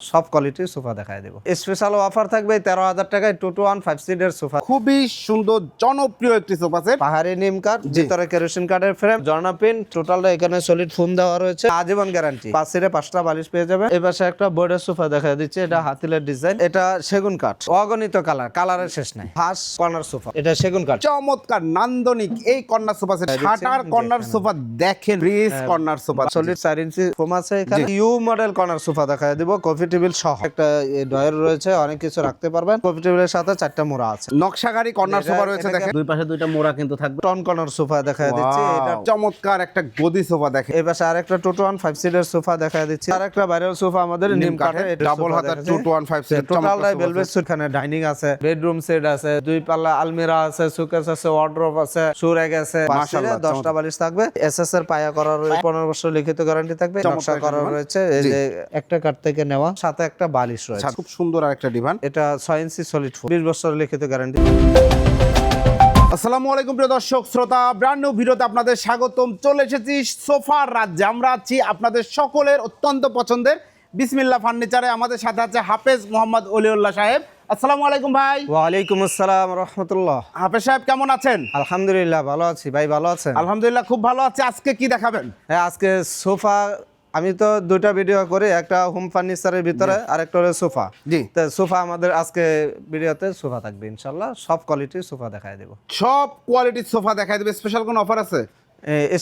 সব কোয়ালিটির সোফা দেখায় দেবো। স্পেশাল অফার থাকবে তেরো হাজার টাকায় টু টু ওয়ান ফাইভ সিটের সোফা খুবই সুন্দর জনপ্রিয় একটি সোফা সেট পাহাড়ি নিম কাঠ ভিতরে কেরোসিন কাঠের ফ্রেম জর্না পিন টোটালটা এখানে সলিড ফোন দেওয়া রয়েছে। আজীবন গ্যারান্টি পাঁচ সিটে পাঁচটা বালিশ পেয়ে যাবে। এই পাশে একটা বোর্ডের সোফা দেখা দিচ্ছে এটা হাতিলের ডিজাইন এটা সেগুন কাঠ অগণিত কালার কালারের শেষ নাই। ফার্স্ট কর্নার সোফা এটা সেগুন কাঠ চমৎকার নান্দনিক এই কর্নার সোফা সেট হ্যাঁ, কর্নার সোফা দেখেন। ব্রিজ কর্নার সোফা সলিড চার ইঞ্চি ফোম আছে এখানে। ইউ মডেল কর্নার সোফা দেখা দিব। কফি টেবিল সহ। একটা ডয়ার রয়েছে অনেক কিছু রাখতে পারবেন। কফি টেবিলের সাথে চারটা মোড়া আছে। নকশা গাড়ি কর্নার সোফা রয়েছে দেখেন। দুই পাশে দুইটা মোড়া কিন্তু থাকবে। টন কর্নার সোফা দেখা দিচ্ছে এটা চমৎকার একটা গদি সোফা দেখেন। এই পাশে আরেকটা টোটো ওয়ান ফাইভ সিটের সোফা দেখা দিচ্ছে। আর একটা ভাইরাল সোফা আমাদের নিম কাঠের ডাবল হাতার টু টু ওয়ান ফাইভ টোটালটাই ভেলভেট সুট খানে ডাইনিং আছে। বেডরুম সেট আছে দুই পাল্লা আলমিরা আছে সুকেস আছে ওয়ার্ড্রপ আছে সুরেগ আছে মাশাআল্লাহ, পাশে দশটা বালিশ থাকবে। এসএস এর পায়া করা রয়েছে পনেরো বছর লিখিত গ্যারান্টি থাকবে নকশা করা রয়েছে। এই যে একটা কাঠ থেকে নেওয়া। সাথে একটা বালিশ রয়েছে। খুব সুন্দর আর একটা ডিভান। এটা ছয় ইঞ্চি সলিড বিশ বছর লিখিত গ্যারান্টি আসসালামু আলাইকুম প্রিয় দর্শক শ্রোতা ব্র্যান্ড নিউ ভিডিওতে আপনাদের স্বাগতম। চলে এসেছি সোফার রাজ্যে। আমরা আছি আপনাদের সকলের অত্যন্ত পছন্দের বিসমিল্লা ফার্নিচারে আমাদের সাথে আছে হাফেজ মোহাম্মদ অলিউল্লাহ সাহেব। আসসালামু আলাইকুম ভাই। ওয়ালাইকুম আসসালাম রহমতুল্লাহ। হাফেজ সাহেব কেমন আছেন? আলহামদুলিল্লাহ ভালো আছি। ভাই ভালো আছেন? আলহামদুলিল্লাহ খুব ভালো আছে। আজকে কি দেখাবেন? হ্যাঁ আজকে সোফা আমি তো দুইটা ভিডিও করি একটা হোম ফার্নিচারের ভিতরে আর একটা হলো সোফা। জি। তো সোফা আমাদের আজকে ভিডিওতে সোফা থাকবে ইনশাল্লাহ। সব কোয়ালিটির সোফা দেখায় দেবো। সব কোয়ালিটির সোফা দেখাই দেবে। স্পেশাল কোনো অফার আছে?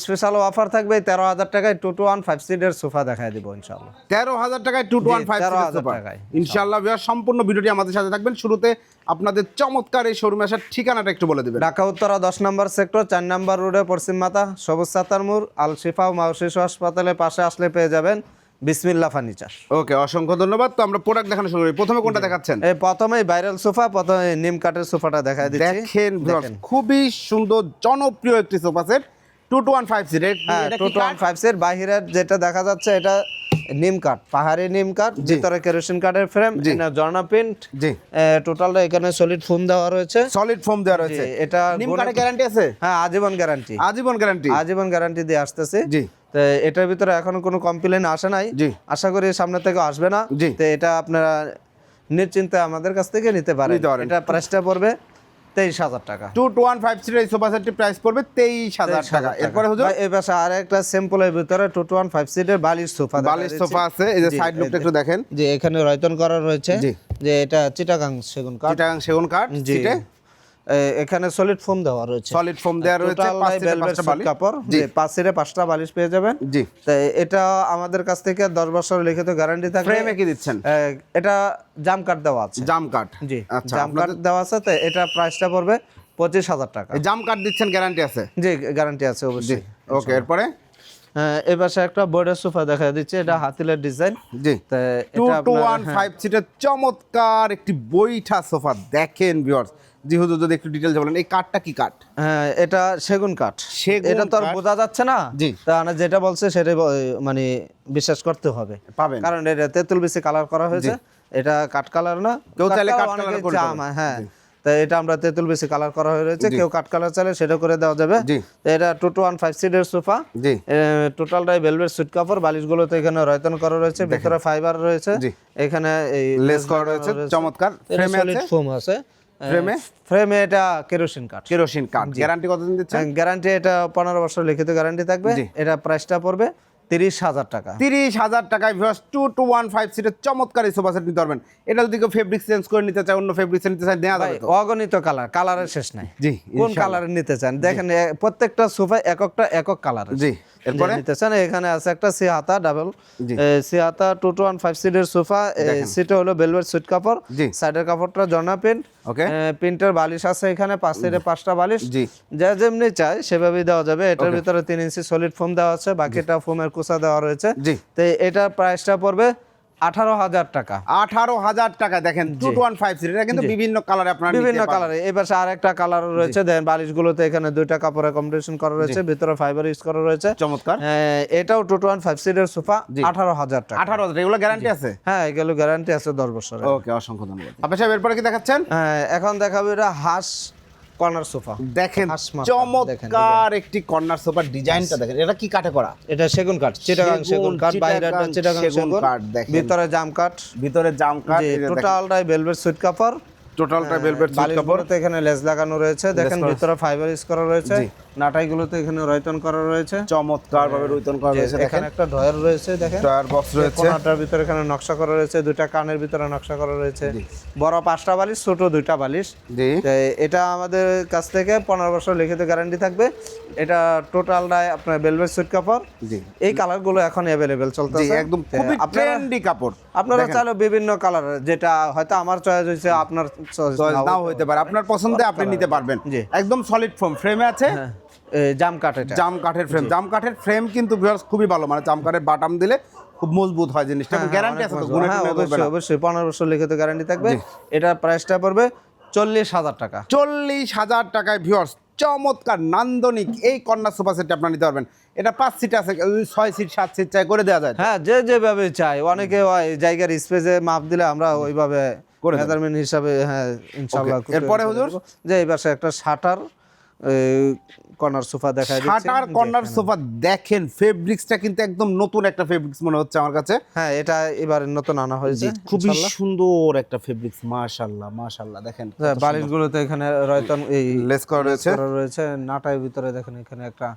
স্পেশাল অফার থাকবে তেরো হাজার টাকায় টু টু ওয়ান ফাইভ সিটের সোফা দেখায় দেবো ইনশাল্লাহ তেরো হাজার টাকায় টু টু ওয়ান ফাইভ 13,000 টাকায়। ইনশাল্লাহ বিহার সম্পূর্ণ ভিডিওটি আমাদের সাথে থাকবেন। শুরুতে আপনাদের চমৎকার এই শোরুমে আসার ঠিকানাটা একটু বলে দেবেন। ঢাকা উত্তরা দশ নম্বর সেক্টর চার নম্বর রোডে পশ্চিম মাতা সবুজ সাতারমুর আল শিফা ও শিশু হাসপাতালের পাশে আসলে পেয়ে যাবেন বিসমিল্লা ফার্নিচার ওকে অসংখ্য ধন্যবাদ। তো আমরা প্রোডাক্ট দেখানো শুরু করি প্রথমে কোনটা দেখাচ্ছেন? এই প্রথমেই ভাইরাল সোফা প্রথমে নিম কাঠের সোফাটা দেখায় দিচ্ছি। দেখেন। খুবই সুন্দর জনপ্রিয় একটি সোফা সেট। হ্যাঁ বাহিরের যেটা দেখা যাচ্ছে এটা নিম কাঠ পাহাড়ি নিম কাঠ ভিতরে কেরোসিন কাঠের ফ্রেম জর্না প্রিন্ট জি। টোটালটা এখানে সলিড ফোম দেওয়া রয়েছে। সলিড ফোম দেওয়া রয়েছে। এটা নিম গ্যারান্টি আছে? হ্যাঁ আজীবন গ্যারান্টি আজীবন গ্যারান্টি আজীবন গ্যারান্টি দিয়ে আসতেছে। জি। তো এটার ভিতরে এখনও কোনো কমপ্লেন আসে নাই। জি। আশা করি সামনে থেকে আসবে না। জি। তো এটা আপনারা নিশ্চিন্তে আমাদের কাছ থেকে নিতে পারেন। নিতে পারেন। এটা প্রাইসটা পড়বে। তেইশ হাজার টাকা। টু টু ওয়ান ফাইভ সিটের এই সোফা সেটটি প্রাইস পড়বে তেইশ হাজার টাকা। এরপরে হুজুর? এই পাশে আর একটা স্যাম্পলের ভিতরে টু টু ওয়ান ফাইভ সিটের বালিশ সোফা বালিশ সোফা আছে এই যে সাইড লুকটা একটু দেখেন। যে এখানে রয়তন করা রয়েছে। যে এটা চিটাগাং সেগুন কাঠ। চিটাগাং সেগুন কাঠ জি। এখানে সলিড ফোম দেওয়া রয়েছে। সলিড ফোম দেওয়া রয়েছে কাপড়। জি। যে সিটে পাঁচটা বালিশ পেয়ে যাবেন। জি। তো এটা আমাদের কাছ থেকে দশ বছর লিখিত গ্যারান্টি থাকবে। ফ্রেমে কি দিচ্ছেন? এটা জাম কাঠ দেওয়া আছে। জাম কাঠ জি আচ্ছা জাম কাঠ দেওয়া আছে তো এটা প্রাইসটা পড়বে পঁচিশ হাজার টাকা। জাম কাঠ দিচ্ছেন গ্যারান্টি আছে? জি গ্যারান্টি আছে অবশ্যই। ওকে এরপরে? এই পাশে একটা বোর্ডের সোফা দেখা দিচ্ছে এটা হাতিলের ডিজাইন জি। তো টু এটা টু ওয়ান ফাইভ সিটের চমৎকার একটি বইঠা সোফা দেখেন ভিউয়ার্স জি হুজুর যদি একটু ডিটেলস বলেন এই কাঠটা কি কাঠ? হ্যাঁ এটা সেগুন কাঠ। এটা তো আর বোঝা যাচ্ছে না। জি। যেটা বলছে সেটাই ব- মানে বিশ্বাস করতে হবে। পাবেন। কারণ এটা তেঁতুল বেশি কালার করা হয়েছে। এটা কাঠ কালার না। কেউ চাইলে কাঠ অনেকে colour করে হ্যাঁ। তো এটা আমরা তেঁতুল বেশি কালার করা হয়েছে কেউ কাঠ কালার চাইলে সেটা করে দেওয়া যাবে। এটা টু টু ওয়ান ফাইভ সিটের সোফা। টোটালটাই ভেলভেট সুট কাপড়। বালিশগুলোতে এখানে রয়তন করা রয়েছে। ভিতরে ফাইবার রয়েছে। এখানে এই লেস করা রয়েছে। চমৎকার। ফ্রেমে আছে? ফোম আছে। ফ্রেমে? ফ্রেমে এটা কেরোসিন কাঠ কেরোসিন কাঠ গ্যারান্টি কতদিন দিচ্ছেন? গ্যারান্টি এটা পনেরো বছর লিখিত গ্যারান্টি থাকবে। এটা প্রাইসটা পড়বে তিরিশ হাজার টাকা। তিরিশ হাজার টাকায় টু টু ওয়ান ফাইভ সিটের চমৎকার এই সোফা সেট নিতে পারবেন। এটা যদি কেউ ফেব্রিক চেঞ্জ করে নিতে চায় অন্য ফেব্রিক নিতে চায় দেওয়া যাবে অগণিত কালার কালারের শেষ নাই। জি কোন কালারের নিতে চান? দেখেন প্রত্যেকটা সোফা এককটা একক কালার জি। এরপরে? নিতে চান এখানে আছে একটা সি হাতা ডাবল। জি। সি হাতা টু টু ওয়ান ফাইভ সিটের সোফা। সিটে হলো বেলভেট সুইট কাপড়। সাইডের কাপড়টা জর্না প্রিন্ট ওকে। প্রিন্টের বালিশ আছে এখানে পাঁচ সিটে পাঁচটা বালিশ। যা যেমনি চাই সেভাবেই দেওয়া যাবে। এটার ভিতরে তিন ইঞ্চি সলিড ফোম দেওয়া আছে। বাকিটা ফোমের কুচা দেওয়া রয়েছে। তো এটার প্রাইসটা পড়বে আঠারো হাজার টাকা। আঠারো হাজার টাকা দেখেন টু ওয়ান ফাইভ সিট এটা কিন্তু বিভিন্ন কালারে আপনার বিভিন্ন কালারে এবার আর একটা কালার রয়েছে দেন বালিশগুলোতে এখানে দুইটা কাপড়ের কম্বিনেশন করা রয়েছে ভিতরে ফাইবার ইউজ করা রয়েছে। চমৎকার। এটাও টু ওয়ান ফাইভ সিটের সোফা আঠারো হাজার টাকা। আঠারো হাজার এগুলো গ্যারান্টি আছে? হ্যাঁ এগুলো গ্যারান্টি আছে দশ বছরের। ওকে অসংখ্য ধন্যবাদ। আপনার সাহেব এরপরে কি দেখাচ্ছেন? হ্যাঁ এখন দেখাবো এটা হাঁস কর্নার সোফা। দেখেন চমৎকার একটি কর্নার সোফার ডিজাইনটা দেখেন এটা কি কাঠে করা? এটা সেগুন কাঠ চিটাগাং সেগুন, কাঠ বাইরেটা চিটাগাং সেগুন কাঠ দেখেন। ভিতরে জাম কাঠ। ভিতরে জাম কাঠ টোটাল টোটালটাই ভেলভেট সুইট কাপড় টোটালটা ভেলভেট সুট কাপড়। এখানে লেস লাগানো রয়েছে। দেখেন ভিতরে ফাইবার ইউজ করা রয়েছে। নাটাইগুলোতে এখানে রয়তন করা রয়েছে। চমৎকার ভাবে রুইতন করা রয়েছে দেখেন। একটা ড্রয়ার রয়েছে দেখেন। টায়ার বক্স রয়েছে। কোনাটার ভিতরে এখানে নকশা করা রয়েছে দুইটা কানের ভিতরে নকশা করা রয়েছে। বড় পাঁচটা বালিশ ছোট দুইটা বালিশ। এটা আমাদের কাছ থেকে পনেরো বছর লিখিত গ্যারান্টি থাকবে। এটা টোটালটাই আপনার বেলভেট সুইট কাপড়। এই কালারগুলো এখন অ্যাভেলেবেল চলতেছে। একদম খুবই ট্রেন্ডি কাপড়। আপনারা চাইলে বিভিন্ন কালার যেটা হয়তো আমার চয়েস হয়েছে আপনার নাও হইতে পারে। আপনার পছন্দে আপনি নিতে পারবেন। একদম সলিড ফোম ফ্রেমে আছে? হ্যাঁ, জাম কাঠ এটা। জাম কাঠের ফ্রেম জাম কাঠের ফ্রেম কিন্তু খুবই ভালো। মানে জাম কাঠের বাটাম দিলে খুব মজবুত হয় জিনিসটা। হ্যাঁ, গ্যারান্টি আছে তো? হ্যাঁ, অবশ্যই অবশ্যই। পনেরো বছর লিখিত গ্যারান্টি থাকবে। এটা প্রাইসটা পড়বে চল্লিশ হাজার টাকা। চল্লিশ হাজার টাকায় ভিউয়ার্স চমৎকার নান্দনিক এই কন্যা সোফা সেটটা আপনারা নিতে পারবেন। এটা পাঁচ সিট আছে ছয় সিট সাত সিট চাই করে দেওয়া যায় হ্যাঁ যে যেভাবে চাই। অনেকে হয় জায়গার স্পেসে মাপ দিলে আমরা ওইভাবে করে। মেজারমেন্ট হিসাবে হ্যাঁ ইনশাআল্লাহ এরপরে হুজুর? যে এই পাশে একটা শাটার কর্নার সোফা দেখা দিচ্ছে শাটার কর্নার। সোফা দেখেন ফেব্রিক্সটা কিন্তু একদম নতুন একটা ফেব্রিক্স মনে হচ্ছে আমার কাছে। হ্যাঁ এটা এবার নতুন আনা হয়েছে খুবই সুন্দর একটা ফেব্রিক্স মাশাআল্লাহ মাশাআল্লাহ দেখেন হ্যাঁ, বালিশগুলোতে এখানে রয়তন এই লেস করা রয়েছে। রয়েছে নাটার ভিতরে দেখেন এখানে একটা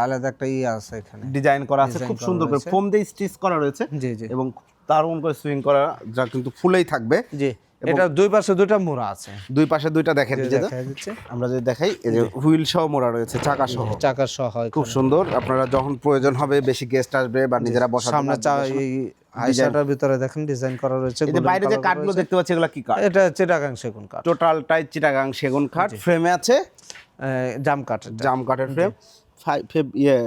আলাদা একটা ই আছে এখানে। ডিজাইন করা আছে খুব সুন্দর করে ফোম দিয়ে স্টিচ করা রয়েছে জি জি। এবং দারুণ করে সুইং করা যা কিন্তু ফুলেই থাকবে। জি এটা দুই পাশে দুইটা মোড়া আছে। দুই পাশে দুইটা দেখেন দিচ্ছে। আমরা যদি দেখাই এই যে হুইল সহ মোড়া রয়েছে চাকা সহ। চাকা সহ হয় খুব সুন্দর আপনারা যখন প্রয়োজন হবে বেশি গেস্ট আসবে বা নিজেরা বসার সামনে এই আইসাটার ভিতরে দেখেন ডিজাইন করা রয়েছে এই যে বাইরে যে কাঠগুলো দেখতে পাচ্ছি এগুলো কি কাঠ? এটা চিটাগাং সেগুন কাঠ। টোটালটাই চিটাগাং সেগুন কাঠ। ফ্রেমে আছে? জাম কাঠ জাম কাঠের ফ্রেম ফাইভ ইয়ে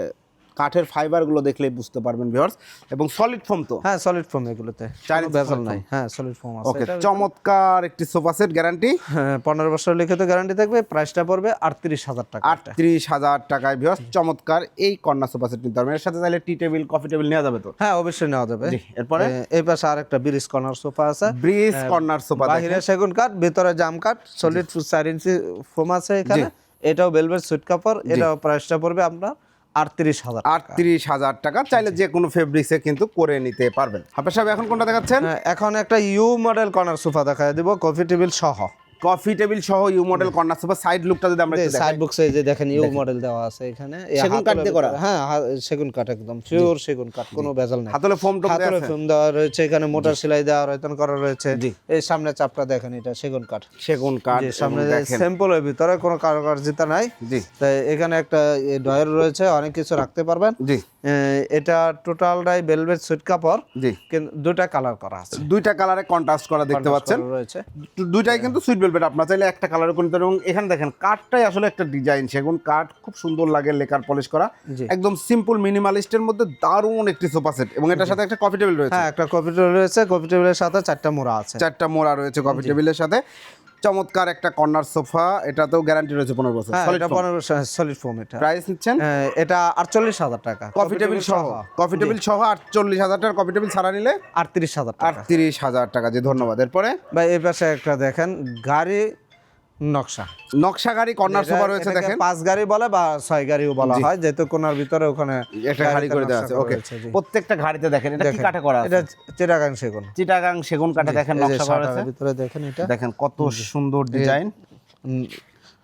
কাঠের ফাইবারগুলো দেখলেই বুঝতে পারবেন ভিউয়ার্স এবং সলিড ফোম তো? হ্যাঁ সলিড ফোম এগুলোতে। কোনো ভেজাল নাই। হ্যাঁ সলিড ফোম আছে। ওকে চমৎকার একটি সোফা সেট গ্যারান্টি হ্যাঁ পনেরো বছর লিখিত গ্যারান্টি থাকবে প্রাইসটা পড়বে আটত্রিশ হাজার টাকা। এটা। আটত্রিশ হাজার টাকায় ভিউয়ার্স চমৎকার এই কন্যা সোফা সেট নিতে পারবেন এর সাথে চাইলে টি টেবিল কফি টেবিল নেওয়া যাবে তো? হ্যাঁ অবশ্যই নেওয়া যাবে। এরপরে? এই পাশে আর একটা ব্রিজ কর্নার সোফা আছে। ব্রিজ কর্নার সোফা বাহিরে সেগুন কাঠ ভিতরে জাম কাঠ সলিড চার ইঞ্চি ফোম আছে এখানে। এটাও বেলভেট সুইট কাপড় এটাও প্রাইসটা পড়বে আপনার আটত্রিশ হাজার আটত্রিশ হাজার টাকা চাইলে যে কোনো ফেব্রিক্সে কিন্তু করে নিতে পারবেন। হাফেজ সাহেব এখন কোনটা দেখাচ্ছেন? হ্যাঁ, এখন একটা ইউ মডেল কর্নার সোফা দেখা দিব কফি টেবিল সহ। কফি টেবিল সহ U model corner sofa side লুকটা যদি আমরা সাইড বক্সে যে দেখেন ইউ মডেল দেওয়া আছে এখানে। সেগুন কাঠ দিয়ে করা? হ্যাঁ সেগুন কাঠ একদম পিওর সেগুন কাঠ কোনো ভেজাল নাই। হাতলে ফোম টোম হাতলে ফোম দেওয়া রয়েছে এখানে মোটর সেলাই দেওয়া রয়তন করা রয়েছে। এই সামনে চাপটা দেখেন এটা সেগুন কাঠ। সেগুন কাঠ সামনে স্যাম্পলের ভিতরে কোনো কারুকার্যতা নাই। জি। তাই এখানে একটা ডয়ার রয়েছে অনেক কিছু রাখতে পারবেন। জি। এটা টোটালটাই বেলভেট সুইট কাপড় জি। কিন্তু দুইটা কালার করা আছে। দুইটা কালারে কন্ট্রাস্ট করা দেখতে পাচ্ছেন। রয়েছে। দুইটাই কিন্তু সুইট ভেলভেট আপনার চাইলে একটা কালার করে এবং এখানে দেখেন কাঠটাই আসলে একটা ডিজাইন সেগুন কাঠ খুব সুন্দর লাগে লেকার পলিশ করা। একদম সিম্পল মিনিমালিস্টের মধ্যে দারুণ একটি সোফা সেট এবং এটার সাথে একটা কফি টেবিল রয়েছে। হ্যাঁ একটা কফি টেবিল রয়েছে। কফি টেবিলের সাথে চারটা মোড়া আছে। চারটা মোড়া রয়েছে কফি টেবিলের সাথে। চমৎকার একটা কর্নার সোফা এটা তো গ্যারান্টি রয়েছে পনেরো বছর। হ্যাঁ সলিড এটা পনেরো সলিড ফোম এটা। প্রাইস নিচ্ছেন? হ্যাঁ, এটা আটচল্লিশ হাজার টাকা। কফি টেবিল সহ কফি টেবিল সহ আটচল্লিশ হাজার টাকা কফি টেবিল ছাড়া নিলে আটত্রিশ হাজার টাকা। আটত্রিশ হাজার টাকা যে ধন্যবাদ। এরপরে? ভাই এই পাশে একটা দেখেন গাড়ি নকশা। নকশা গাড়ি কর্নার সোফা রয়েছে দেখেন। পাঁচ গাড়ি বলে বা ছয় গাড়িও বলা হয় যেহেতু কোনার ভিতরে ওখানে একটা গাড়ি করে দেওয়া আছে ওকে। প্রত্যেকটা গাড়িতে দেখেন এটা কি কাঠে করা আছে? এটা চিটাগাং সেগুন। চিটাগাং সেগুন কাঠে দেখেন নকশা করা আছে ভিতরে দেখেন এটা। দেখেন কত সুন্দর ডিজাইন।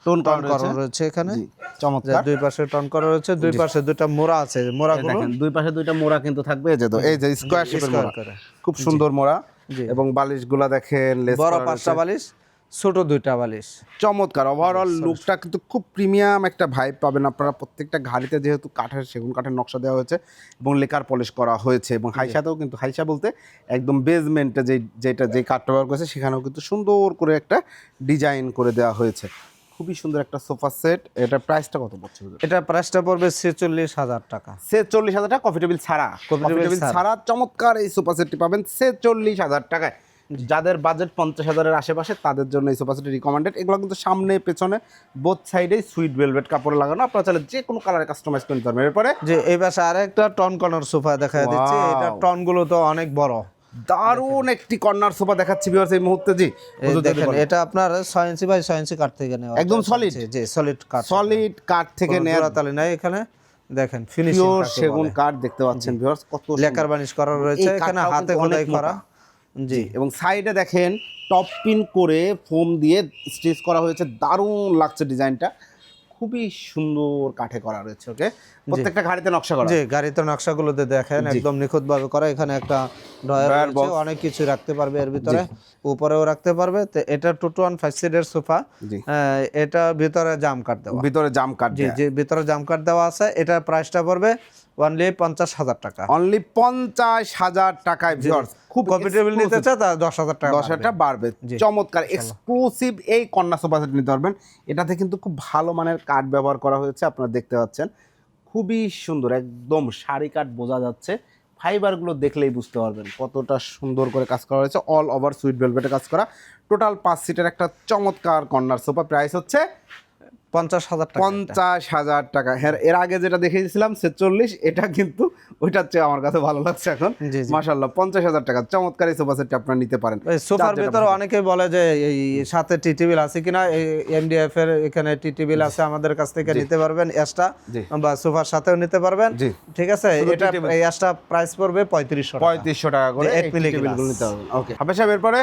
টোন টন করা করা রয়েছে। এখানে। চমৎকার। দুই পাশে টন করা রয়েছে দুই পাশে দুইটা মোড়া আছে মোড়াগুলো। দেখেন দুই পাশে দুইটা মোড়া কিন্তু থাকবে এই যে তো এই যে স্কোয়ার শেপের মোড়া। খুব সুন্দর মোড়া। এবং বালিশগুলা দেখেন লেস বড় পাঁচটা বালিশ। ছোট দুইটা বালিশ। চমৎকার। ওভারঅল লুকটা কিন্তু খুব প্রিমিয়াম একটা ভাইব পাবেন আপনারা। প্রত্যেকটা ঘাড়িতে যেহেতু কাঠের সেগুন কাঠের নকশা দেওয়া হয়েছে এবং লেকার পলিশ করা হয়েছে এবং হাইসাতেও কিন্তু হাইসা বলতে একদম বেসমেন্টে যে যেটা যে কাঠটা ব্যবহার করেছে সেখানেও কিন্তু সুন্দর করে একটা ডিজাইন করে দেওয়া হয়েছে। খুবই সুন্দর একটা সোফা সেট এটা প্রাইসটা কত পড়ছে এটা প্রাইসটা পড়বে ছেচল্লিশ হাজার টাকা। সে চল্লিশ হাজার টাকা কফি টেবিল ছাড়া। কফি কফি টেবিল টেবিল ছাড়া। ছাড়া চমৎকার এই সোফা সেটটি পাবেন সে চল্লিশ হাজার টাকায়। যাদের বাজেট পঞ্চাশ হাজারের আশেপাশে তাদের জন্য এই সোফা সেটটি রিকমেন্ডেড এগুলো কিন্তু সামনে পেছনে বোথ সাইডেই সুইট ভেলভেট কাপড় লাগানো। আপনারা চাইলে যে কোনো কালারে কাস্টমাইজ করে নিতে পারবেন। এরপরে যে এই পাশে আরেকটা টন কর্নার সোফা দেখা Wow. এটা টনগুলো তো অনেক বড়। দারুণ একটি কর্নার সোফা দেখাচ্ছি ভিউয়ার্স এই মুহূর্তে। জি দেখেন এটা আপনার ছয় ইঞ্চি বাই ছয় ইঞ্চি কাঠ থেকে নেওয়া একদম সলিড জি সলিড কাঠ সলিড কাঠ থেকে নেওয়া তালি নাই এখানে। দেখেন ফিনিশিং সেগুন কাঠ দেখতে পাচ্ছেন ভিউয়ার্স কত লেকার বানিশ করা রয়েছে। এখানে হাতে খোদাই করা। জি। এবং সাইডে দেখেন টপ পিন করে ফোম দিয়ে স্টিচ করা হয়েছে। দারুণ লাগছে ডিজাইনটা। খুবই সুন্দর কাঠে করা রয়েছে ওকে প্রত্যেকটা গাড়িতে নকশা করা। জি গাড়িতে নকশাগুলোতে দেখেন একদম নিখুঁত ভাবে করা। এখানে একটা ড্রয়ার রয়েছে অনেক কিছু রাখতে পারবে এর ভিতরে। উপরেও রাখতে পারবে। তো এটা টু টু ওয়ান ফাইভ সিটের সোফা এটা ভিতরে জাম কাট দেওয়া। ভিতরে জাম কাঠ জি জি ভিতরে জাম কাট দেওয়া আছে। এটার প্রাইসটা পড়বে অনলি পঞ্চাশ হাজার টাকা। অনলি পঞ্চাশ হাজার টাকায় ভিউয়ার্স খুব কম্পিটেবল নিতে চায়? তা দশ হাজার টাকা দশ হাজার টাকা বাড়বে। চমৎকার। এক্সক্লুসিভ এই কন্যা সোফা সেট নিতে পারবেন। এটাতে কিন্তু খুব ভালো মানের কাঠ ব্যবহার করা হয়েছে আপনারা দেখতে পাচ্ছেন। খুবই সুন্দর একদম শাড়ি কাঠ বোঝা যাচ্ছে। ফাইবারগুলো দেখলেই বুঝতে পারবেন কতটা সুন্দর করে কাজ করা হয়েছে। অল ওভার সুইট ভেলভেটে কাজ করা। টোটাল পাঁচ সিটের একটা চমৎকার কর্নার সোফা প্রাইস হচ্ছে পঞ্চাশ হাজার পঞ্চাশ হাজার টাকা। হ্যাঁ এর আগে যেটা দেখিয়েছিলাম ছেচল্লিশ এটা কিন্তু ওইটার চেয়ে আমার কাছে ভালো লাগছে এখন। জি। পঞ্চাশ হাজার টাকা। চমৎকার এই সোফা সেটটা আপনারা নিতে পারেন। সোফার ভিতরে অনেকে বলে যে এই সাথে টিটি বিল আছে কিনা এই এমডিএফ এর এখানে টিটি বিল আছে আমাদের কাছ থেকে নিতে পারবেন এক্সট্রা বা সোফার সাথেও নিতে পারবেন। ঠিক আছে? এটা এই এক্সট্রা প্রাইস পড়বে পঁয়ত্রিশশো পঁয়ত্রিশশো টাকা করে এই বিলগুলো নিতে পারবেন ওকে হাফেজ সাহেব এরপরে?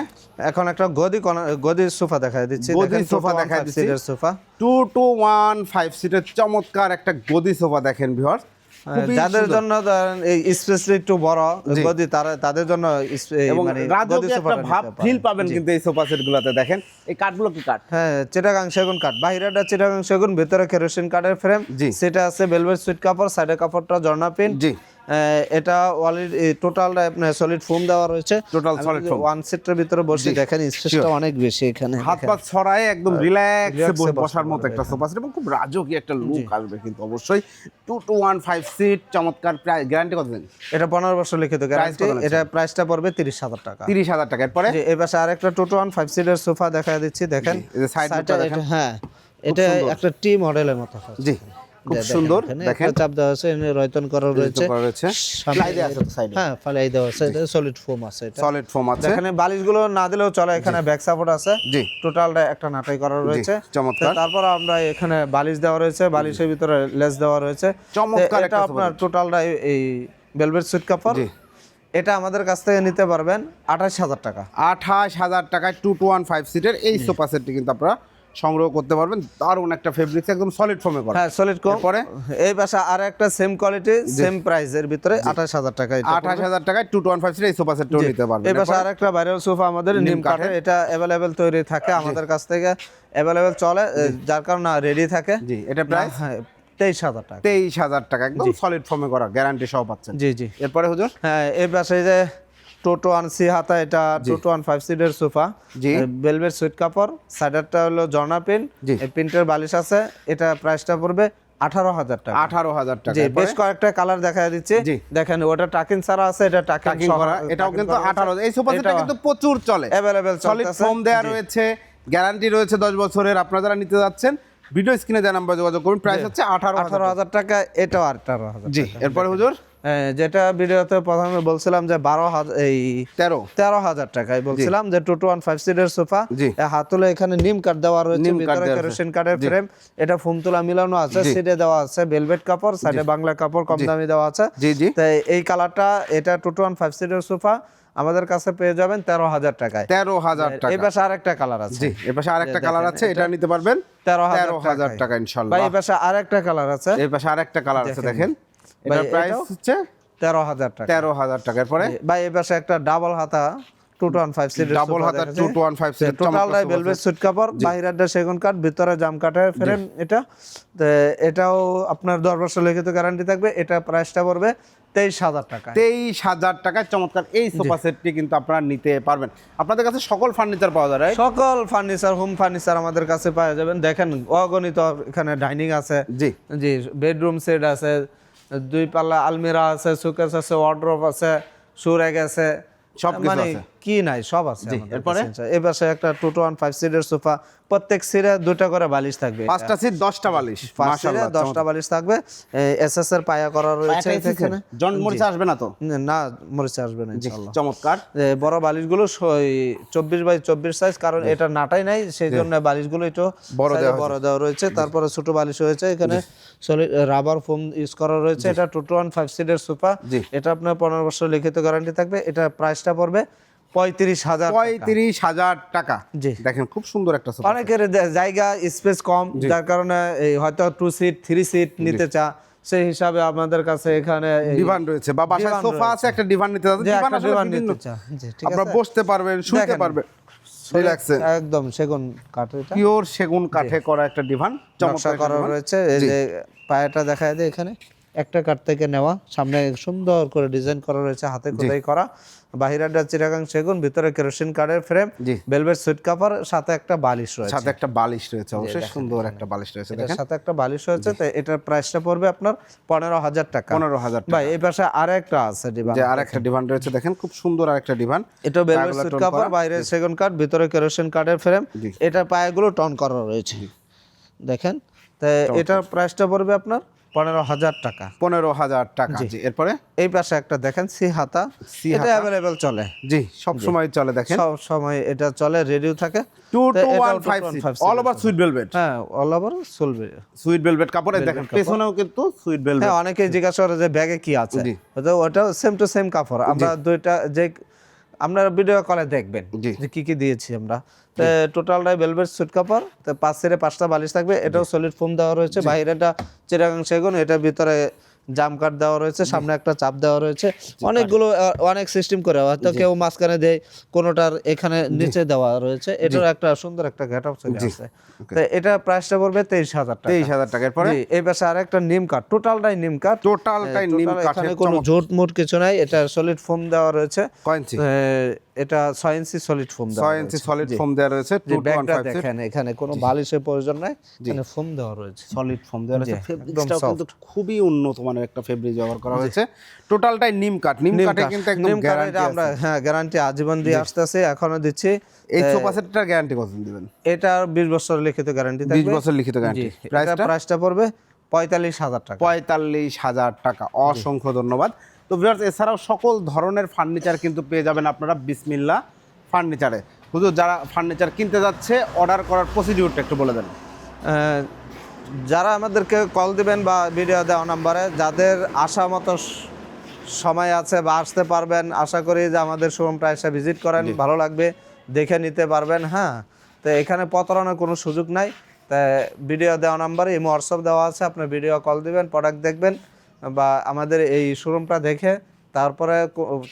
এখন একটা গদি গদির সোফা দেখাই দিচ্ছি। গদির সোফা five দিচ্ছি। Sofa. Two two one five সিটের চমৎকার একটা গদি সোফা দেখেন ভিউয়ার খুবই যাদের জন্য এই স্পেশালি একটু বড় গদি তারা তাদের জন্য এবং মানে রাজকীয় একটা ভাব ফিল পাবেন কিন্তু এই সোফা সেট গুলাতে দেখেন। এই কাঠগুলো কি কাঠ? হ্যাঁ চিটাগাং সেগুন কাঠ। বাইরেটা চিটাগাং সেগুন ভিতরে কেরোসিন কাঠের ফ্রেম জি। সেটা আছে বেলভেট সুইট কাপড় সাইডের কাপড়টা জর্না পিন জি। এটা অলরেডি আপনার সলিড ফোম দেওয়া রয়েছে। Total solid foam। ওয়ান সিটের ভিতরে বসে দেখেন স্পেসটা অনেক বেশি এখানে হাত পা ছড়ায় একদম রিল্যাক্সে এ বসার মতো একটা সোফা সেট এবং খুব রাজকীয় একটা লুক আসবে কিন্তু অবশ্যই। Two two one five seat চমৎকার প্রায় গ্যারান্টি কত দিন এটা পনেরো বছর লিখিত গ্যারান্টি? এটা প্রাইসটা পড়বে তিরিশ হাজার টাকা। তিরিশ হাজার টাকা। এরপরে? পাশে আরেকটা টোটো ওয়ান ফাইভ সিটের সোফা দেখা দিচ্ছি দেখেন। হ্যাঁ এটা একটা টি মডেলের মতো। জি। খুব সুন্দর দেখেন। চাপ দেওয়া আছে রয়তন করা রয়েছে। হ্যাঁ ফালাই দেওয়া আছে এটা সলিড ফোম আছে এটা। সলিড ফোম আছে। এখানে বালিশগুলো না দিলেও চলে এখানে ব্যাক সাপোর্ট আছে। জি। টোটালটা একটা নাটাই করা রয়েছে। চমৎকার। তারপর আমরা এখানে বালিশ দেওয়া রয়েছে বালিশের ভিতরে লেস দেওয়া রয়েছে। চমৎকার এটা আপনার টোটালটা এই বেলভেট সুইট কাপড়। এটা আমাদের কাছ থেকে নিতে পারবেন আঠাশ হাজার টাকা। আঠাশ হাজার টাকায় টু টু ওয়ান ফাইভ সিটের এই সোফা সেটটি কিন্তু আপনারা সংগ্রহ করতে পারবেন। দারুণ একটা ফেব্রিক্স একদম সলিড ফর্মে করা। হ্যাঁ সলিড কম এরপরে? এই পাশে আর একটা সেম কোয়ালিটি সেম প্রাইসের ভিতরে আঠাশ হাজার টাকা আঠাশ হাজার টাকায় টু ওয়ান ফাইভ সিটের এই সোফা সেটটাও নিতে পারবেন। এই পাশে আর একটা ভাইরাল সোফা আমাদের নিম কাঠের। এটা অ্যাভেলেবেল তৈরি থাকে আমাদের কাছ থেকে। অ্যাভেলেবেল চলে যার কারণে রেডি থাকে। জি এটা প্রাইস হ্যাঁ তেইশ হাজার টাকা। তেইশ হাজার টাকা একদম সলিড ফর্মে করা গ্যারান্টি সহ পাচ্ছেন। জি জি। এরপরে হুজুর? হ্যাঁ এই পাশে যে টোটো হাতা এটা টোটো ওয়ান ফাইভ সিটের সোফা। জি। বেলভেট সুইট কাপড় সাইডারটা হলো জর্না পিন জি। প্রিন্টের বালিশ আছে এটা প্রাইসটা পড়বে আঠারো হাজার টাকা। আঠারো হাজার টাকা। বেশ কয়েকটা কালার দেখা দিচ্ছে। দেখেন ওটা টাকিং ছাড়া আছে এটা টাকিং করা এটাও কিন্তু আঠারো এই সোফা সেটটা কিন্তু প্রচুর চলে। অ্যাভেলেবেল সলিড ফোম রয়েছে গ্যারান্টি রয়েছে দশ বছরের। আপনারা যারা নিতে যাচ্ছেন ভিডিও স্ক্রিনে দেওয়া নাম্বার যোগাযোগ করুন। প্রাইস হচ্ছে আঠারো আঠারো হাজার টাকা। এটাও আঠারো হাজার জি এরপরে হুজুর? যেটা ভিডিওতে প্রথমে বলছিলাম যে বারো হাজার এই তেরো। তেরো হাজার টাকায় বলছিলাম যে টু টু ওয়ান ফাইভ সিটের সোফা। জি। হাতুলে এখানে নিম কাঠ দেওয়া রয়েছে ভিতরে কেরোসিন কাঠের ফ্রেম। এটা ফুমতুলা মিলানো আছে সিটে দেওয়া আছে ভেলভেট কাপড় সাইডে বাংলা কাপড় কম দামি দেওয়া আছে। তাই এই কালারটা এটা টু টু ওয়ান ফাইভ সিটের সোফা। আমাদের কাছে পেয়ে যাবেন তেরো হাজার টাকায়। তেরো হাজার এই টাকা। পাশে আরেকটা কালার আছে। জি এর পাশে আরেকটা কালার আছে এটা নিতে পারবেন। তেরো হাজার টাকা ইনশাল্লাহ। এই পাশে আরেকটা কালার আছে। এর পাশে আরেকটা কালার আছে দেখেন। এটার প্রাইস হচ্ছে তেরো হাজার টাকা। তেরো হাজার টাকার পরে ভাই এই পাশে একটা ডাবল হাতা টু টু ওয়ান ফাইভ সিটের ডাবল হাতা টু টু ওয়ান ফাইভ টোটালটাই ভেলভেট সুইট কাপড় বাইরেরটা সেগুন কাঠ ভিতরে জাম কাঠের ফ্রেম এটা। এটাও আপনার দশ বছর লিখিত গ্যারান্টি থাকবে এটা প্রাইসটা পড়বে তেইশ হাজার টাকা। তেইশ হাজার টাকায় চমৎকার। এই সোফা সেটটি কিন্তু আপনারা নিতে পারবেন। আপনাদের কাছে সকল ফার্নিচার পাওয়া যায় সকল ফার্নিচার হোম ফার্নিচার আমাদের কাছে পাওয়া যাবেন। দেখেন অগণিত এখানে ডাইনিং আছে। জি। জি বেডরুম সেট আছে। দুই পাল্লা আলমিরা আছে সুকেস আছে ওয়ার্ড্রপ আছে সুরেক আছে সবকিছু মানে আছে। কি নাই সব আছে এরপরে? এই পাশে একটা টু টু ওয়ান ফাইভ সিটের সোফা প্রত্যেক সিটে দুটা করে বালিশ থাকবে। পাঁচটা সিট দশটা বালিশ মাশাআল্লাহ দশটা বালিশ থাকবে। এস এস এর পায়া করা রয়েছে এখানে। জন মরিচা আসবে না তো? না মরিচা আসবে না ইনশাআল্লাহ। চমৎকার। বড় বালিশগুলো চব্বিশ বাই চব্বিশ সাইজ কারণ এটা নাটাই নাই সেই জন্য বালিশ বালিশগুলো একটু বড় দেওয়া বড় দেওয়া রয়েছে। তারপরে ছোট বালিশ হয়েছে এখানে। রাবার ফোম ইউজ করা রয়েছে। এটা টু টু ওয়ান ফাইভ সিটের সোফা। এটা আপনার পনেরো বছর লিখিত গ্যারান্টি থাকবে। এটা প্রাইসটা পড়বে পঁয়ত্রিশ হাজার পঁয়ত্রিশ হাজার টাকা। জি। দেখেন খুব সুন্দর একটা অনেকের জায়গা স্পেস কম যার কারণে হয়তো টু সিট থ্রি সিট নিতে চা সেই হিসাবে আমাদের কাছে এখানে ডিভান রয়েছে। বা বাসায় সোফা আছে একটা ডিভান নিতে ডিভান আসলে বিভিন্ন আপনারা বসতে পারবেন শুতে পারবেন। রিল্যাক্সে একদম সেগুন কাঠ এটা। পিওর সেগুন কাঠে করা একটা ডিভান চমৎকার করা রয়েছে। এই যে পায়াটা দেখা যায় এখানে। একটা কাঠ থেকে নেওয়া সামনে সুন্দর করে ডিজাইন করা রয়েছে হাতে খোদাই করা। বাহিরাটা চিরাগাং সেগুন ভিতরে কেরোসিন কাঠের ফ্রেম জি। ভেলভেট সুইট কাপড় সাথে একটা বালিশ রয়েছে। সাথে একটা বালিশ রয়েছে অবশ্যই সুন্দর একটা বালিশ রয়েছে দেখেন। সাথে একটা বালিশ রয়েছে তো এটার প্রাইসটা পড়বে আপনার পনেরো হাজার টাকা। পনেরো হাজার টাকা। ভাই এই পাশে আর একটা আছে ডিবান যে আর একটা ডিভান রয়েছে দেখেন খুব সুন্দর আর একটা ডিভান এটা পায়াগুলো সুইট টোন বাইরে সেগুন কাঠ ভিতরে কেরোসিন কাঠের ফ্রেম। এটা পায়াগুলো টন করা রয়েছে। দেখেন? তো এটার প্রাইসটা পড়বে আপনার পনেরো হাজার টাকা। পনেরো হাজার টাকা জি। এরপরে? এই পাশে একটা দেখেন সি হাতা। এটা অ্যাভেলেবেল চলে। জি সব সময় চলে দেখেন। সব সময় এটা চলে রেডিও থাকে। Two two one five to 1 seat five all over suede velvet হ্যাঁ অল ওভার সুইট ভেলভেট কাপড়ে দেখেন পেছনেও কিন্তু সুইট ভেলভেট হ্যাঁ অনেকেই জিজ্ঞাসা করে যে ব্যাগে কি আছে? ওটাও সেম টু সেম কাপড়। আমরা দুইটা যে আপনারা ভিডিও কলে দেখবেন জি। যে কি কি দিয়েছি আমরা। টোটালটাই ভেলভেট সুট কাপড় তো পাঁচ সেরে পাঁচটা বালিশ থাকবে এটাও সলিড ফোম দেওয়া রয়েছে। বাইরেটা চিরাগাং সেগুন এটার ভিতরে জাম কাট দেওয়া রয়েছে সামনে একটা চাপ দেওয়া রয়েছে। অনেকগুলো অনেক সিস্টেম করে হয়তো কেউ মাঝখানে দেয় কোনোটার এখানে নিচে দেওয়া রয়েছে। এটার একটা সুন্দর একটা গেট আপ চলে আসছে তো এটা প্রাইসটা পড়বে তেইশ হাজার টাকা। তেইশ হাজার টাকা। এরপরে? এই পাশে আর একটা নিম কাঠ টোটালটাই নিম কাঠ টোটালটাই নিম Total কাঠের এখানে কোনো ঝোট মোট কিছু নাই এটা সলিড ফোম দেওয়া রয়েছে। এটা ইঞ্চি সলিড ফোম দেওয়া ইঞ্চি সলিড ফোম দেওয়া রয়েছে দেখেন এখানে কোনো বালিশের প্রয়োজন নাই এখানে ফোম দেওয়া রয়েছে। সলিড ফোম দেওয়া রয়েছে। কিন্তু খুবই উন্নত মানের একটা ফেব্রিক ব্যবহার করা হয়েছে। টোটালটাই নিম কাঠ নিম কাঠে কিন্তু একদম গ্যারান্টি আমরা হ্যাঁ গ্যারান্টি আজীবন দিয়ে আসতেছি এখনও দিচ্ছি। এই সোফা সেটটার গ্যারান্টি দিবেন? এটা বিশ বছর লিখিত গ্যারান্টি থাকবে। বছর লিখিত গ্যারান্টি প্রাইসটা প্রাইসটা পড়বে পঁয়তাল্লিশ হাজার টাকা। পঁয়তাল্লিশ হাজার টাকা। অসংখ্য ধন্যবাদ। তো ভিউয়ার্স এছাড়াও সকল ধরনের ফার্নিচার কিন্তু পেয়ে যাবেন আপনারা বিসমিল্লা ফার্নিচারে। হুজুর যারা ফার্নিচার কিনতে যাচ্ছে অর্ডার করার প্রসিডিউরটা একটু বলে দেন। যারা আমাদেরকে কল দিবেন বা ভিডিও দেওয়া নাম্বারে যাদের আশা মতো সময় আছে বা আসতে পারবেন আশা করি যে আমাদের শোরুম প্রাইসে ভিজিট করেন ভালো লাগবে দেখে নিতে পারবেন হ্যাঁ। তো এখানে প্রতারণার কোনো সুযোগ নাই। তা ভিডিও দেওয়া নাম্বারে এই হোয়াটসঅ্যাপ দেওয়া আছে আপনি ভিডিও কল দিবেন প্রোডাক্ট দেখবেন। বা আমাদের এই শোরুমটা দেখে তারপরে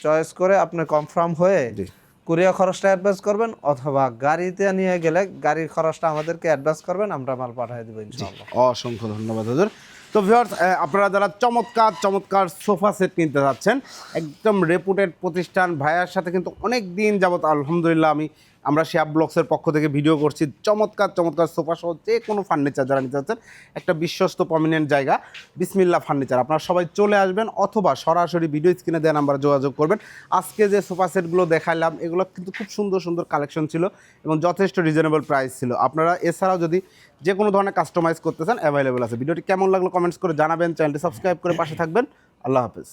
চয়েস করে আপনি কনফার্ম হয়ে জি। কুরিয়ার খরচটা অ্যাডভান্স করবেন অথবা গাড়িতে নিয়ে গেলে গাড়ির খরচটা আমাদেরকে অ্যাডভান্স করবেন আমরা মাল পাঠিয়ে দেবো ইনশাআল্লাহ। অসংখ্য ধন্যবাদ হুজুর। তো ভিউয়ার্স আপনারা যারা চমৎকার চমৎকার সোফা সেট কিনতে যাচ্ছেন একদম রেপুটেড প্রতিষ্ঠান ভাইয়ার সাথে কিন্তু অনেক দিন যাবত আলহামদুলিল্লাহ আমি আমরা শেয়াব ব্লগসের পক্ষ থেকে ভিডিও করছি। চমৎকার চমৎকার সোফা সহ যে কোনো ফার্নিচার যারা নিতে যাচ্ছেন একটা বিশ্বস্ত প্রমিনেন্ট জায়গা বিসমিল্লা ফার্নিচার আপনারা সবাই চলে আসবেন অথবা সরাসরি ভিডিও স্ক্রিনে দেওয়া নাম্বারে যোগাযোগ করবেন। আজকে যে সোফা সেটগুলো দেখাইলাম, এগুলো কিন্তু খুব সুন্দর সুন্দর কালেকশন ছিল এবং যথেষ্ট রিজনেবল প্রাইস ছিল। আপনারা এছাড়াও যদি যে কোনো ধরনের কাস্টমাইজ করতে চান অ্যাভেলেবেল আছে। ভিডিওটি কেমন লাগল কমেন্টস করে জানাবেন। চ্যানেলটি সাবস্ক্রাইব করে পাশে থাকবেন। আল্লাহ হাফেজ।